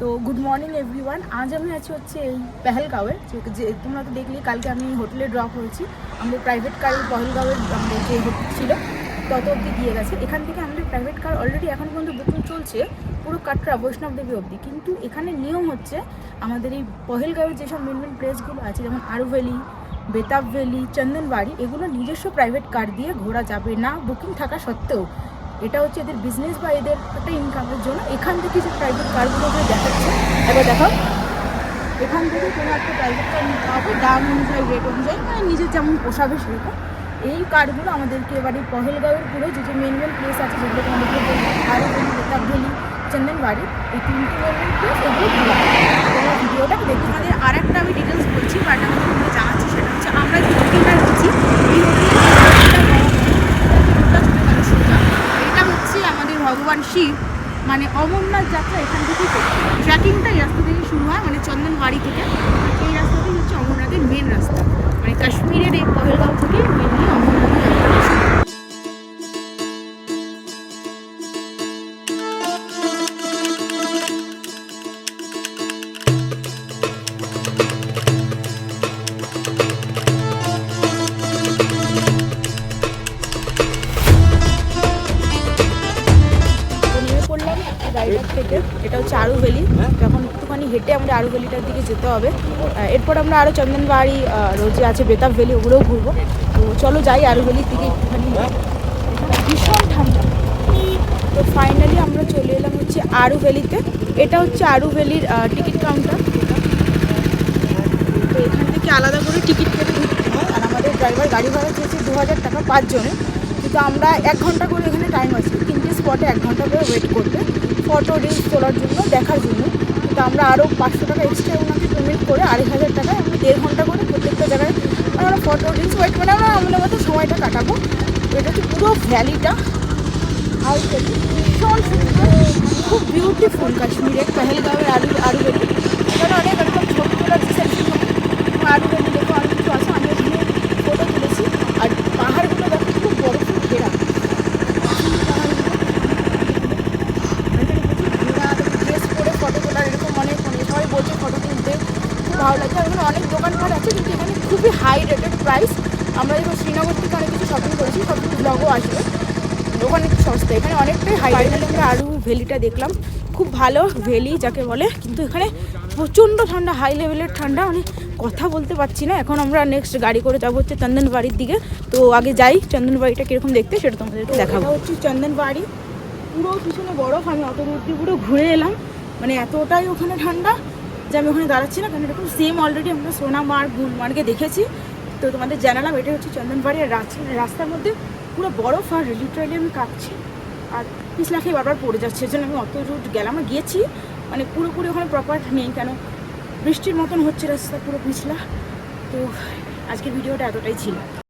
তো good morning everyone আজ আমি আছি হচ্ছে এই পেহেলগাঁওয়ে। যে- তোমরা তো দেখলি কালকে আমি হোটেলে ড্রপ হয়েছি। আমাদের প্রাইভেট কার পহেলগাঁওয়ের যে হোটেল ছিল, তত অবধি দিয়ে গেছে। এখান থেকে আমাদের প্রাইভেট কার অলরেডি এখন পর্যন্ত বুকিং চলছে, পুরো কাটরা, বৈষ্ণব দেবী অবধি। কিন্তু এখানে নিয়ম হচ্ছে, আমাদের এই পহেলগাঁওয়ের যেসব মেন মেন প্লেসগুলো আছে, যেমন আরুভ্যালি বেতাব ভ্যালি, চন্দনবাড়ি, এগুলো নিজস্ব প্রাইভেট কার দিয়ে ঘোরা যাবে না বুকিং থাকা সত্ত্বেও। এটা হচ্ছে এদের বিজনেস বা এদের একটা ইনকামের জন্য। এখান থেকে যে প্রাইভেট কারগুলো দেখাচ্ছে, এবার দেখো, এখান থেকে কোনো একটা প্রাইভেট কার নিতে হবে, দাম অনুযায়ী রেট অনুযায়ী মানে নিজের যেমন পোষাবে সেরকম। এই কারগুলো আমাদেরকে এবারে পহেলগাঁওয়ের পুরো যে যে মেন মেন প্লেস আছে যেগুলো তোমাদেরকে আরও বেতাব ভ্যালি চন্দনবাড়ি, এই তিনটি মেন মেন প্লেস এগুলো ভিডিওটা দেখতে আমাদের আর একটা আমি ডিটেলস বলছি বাট আমি জানাচ্ছি সেটা হচ্ছে, আমরা যে হোটেলটা রয়েছি এই হোটেলটা এটা হচ্ছে আমাদের ভগবান শিব মানে অমরনাথ যাত্রা এখান থেকেই ট্রেকিংটা এই রাস্তা থেকে শুরু হয় মানে চন্দনবাড়ি থেকে। এই রাস্তাটাই গাড়িটার থেকে এটা হচ্ছে আরু ভ্যালি তো এখন একটুখানি হেঁটে আমরা আরু ভ্যালিটার দিকে যেতে হবে। এরপর আমরা আরও চন্দনবাড়ি রোজে আছে বেতাব ভ্যালি ওগুলোও ঘুরবো। তো চলো যাই আরু ভ্যালির দিকে একটুখানি। এখানে ভীষণ ঠান্ডা। তো ফাইনালি আমরা চলে এলাম হচ্ছে আরু ভ্যালিতে এটা হচ্ছে আরু ভ্যালির টিকিট কাউন্টার তো এখান থেকে আলাদা করে টিকিট কেটে ঢুকতে হয় আর আমাদের ড্রাইভার গাড়ি ভাড়া চেয়েছে দু হাজার টাকা পাঁচজনের। কিন্তু আমরা এক ঘণ্টা করে এখানে টাইম আছে। তিনটে স্পটে এক ঘণ্টা করে ওয়েট করতে ফটো রিলস তোলার জন্য দেখার জন্য। কিন্তু আমরা আরও পাঁচশো টাকা এক্সট্রা ওনাকে পেমেন্ট করে আড়াই হাজার টাকায় আমরা দেড় ঘণ্টা করে প্রত্যেকটা জায়গায় মানে আমরা ফটো রিলস ওয়েট করে আমরা আমাদের মতো সময়টা কাটাবো। এটা হচ্ছে পুরো ভ্যালিটা আর ভীষণ সুন্দর, খুব বিউটিফুল কাশ্মীরের, পেহেলগাঁওয়ের আলু আলু ভ্যালি এখানে অনেক এরকম ছবি তোলার রিসেপশন আলু ভ্যালি দেখো অনেক কিছু আছে আমি ওখানে ফটো তুলেছি আর পাহাড়গুলো দেখো খুব বরফে ঘেরা ড্রেস পরে ফটো তোলার এরকম অনেক মানে সবাই বলছে ফটো তুলতে খুব ভালো লাগছে। আর এখানে অনেক দোকানপাট আছে কিন্তু এখানে খুবই হাই রেটেড প্রাইস আমরা যখন শ্রীনগর থেকে অনেক কিছু শপিং করেছি সব কিছু ব্লগও আসবে। ওখানে একটু সস্তা এখানে অনেকটাই হাই ফাইনালি আমরা আরু ভ্যালিটা দেখলাম। খুব ভালো ভ্যালি যাকে বলে কিন্তু এখানে প্রচণ্ড ঠান্ডা হাই লেভেলের ঠান্ডা মানে কথা বলতে পারছি না। এখন আমরা নেক্সট গাড়ি করে যাব হচ্ছে চন্দনবাড়ির দিকে। তো আগে যাই চন্দনবাড়িটা কীরকম দেখতে সেটা তোমাদেরকে দেখাবো। হচ্ছে চন্দনবাড়ি। পুরো পিছনে বরফ আমি অত দূর দিয়ে পুরো ঘুরে এলাম। মানে এতটাই ওখানে ঠান্ডা যে আমি ওখানে দাঁড়াচ্ছি না, কারণ এরকম সেম অলরেডি আমরা সোনামার্গ গুলমার্গে দেখেছি। তো তোমাদের জানালাম, এটা হচ্ছে চন্দনবাড়ি আর রাস্তার মধ্যে পুরো বরফ আর লিটারালি আমি কাঁপছি আর পিছলা খেয়ে বারবার পড়ে যাচ্ছে, এর জন্য আমি অত রুট গেলাম আর গিয়েছি। মানে পুরোপুরি ওখানে প্রপার নেই, কেন বৃষ্টির মতন হচ্ছে রাস্তা পুরো পিছলা। তো আজকের ভিডিওটা এতটাই ছিল।